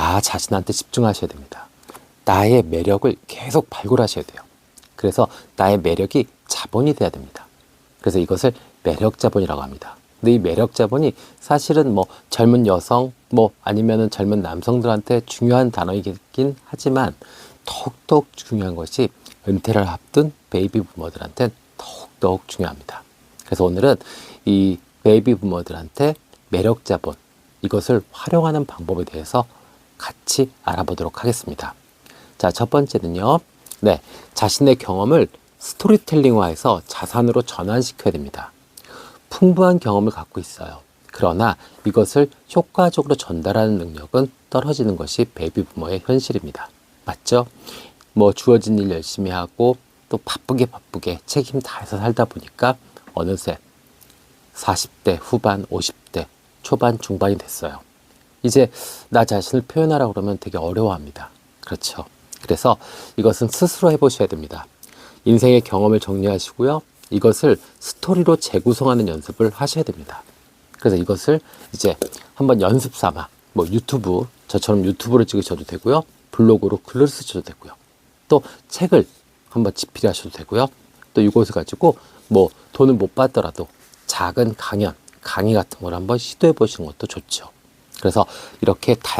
나 자신한테 집중하셔야 됩니다. 나의 매력을 계속 발굴하셔야 돼요. 그래서 나의 매력이 자본이 돼야 됩니다. 그래서 이것을 매력 자본이라고 합니다. 근데 이 매력 자본이 사실은 뭐 젊은 여성, 뭐 아니면은 젊은 남성들한테 중요한 단어이긴 하지만 더욱더욱 중요한 것이 은퇴를 앞둔 베이비 부모들한테는 더욱더욱 중요합니다. 그래서 오늘은 이 베이비 부모들한테 매력 자본, 이것을 활용하는 방법에 대해서 같이 알아보도록 하겠습니다. 자, 첫 번째는요. 네. 자신의 경험을 스토리텔링화해서 자산으로 전환시켜야 됩니다. 풍부한 경험을 갖고 있어요. 그러나 이것을 효과적으로 전달하는 능력은 떨어지는 것이 베이비 부모의 현실입니다. 맞죠? 뭐 주어진 일 열심히 하고 또 바쁘게 바쁘게 책임 다해서 살다 보니까 어느새 40대 후반, 50대 초반, 중반이 됐어요. 이제 나 자신을 표현하라 그러면 되게 어려워합니다. 그렇죠. 그래서 이것은 스스로 해보셔야 됩니다. 인생의 경험을 정리하시고요. 이것을 스토리로 재구성하는 연습을 하셔야 됩니다. 그래서 이것을 이제 한번 연습 삼아 뭐 유튜브 저처럼 유튜브를 찍으셔도 되고요. 블로그로 글을 쓰셔도 되고요. 또 책을 한번 집필하셔도 되고요. 또 이것을 가지고 뭐 돈을 못 받더라도 작은 강연, 강의 같은 걸 한번 시도해 보시는 것도 좋죠. 그래서 이렇게 다양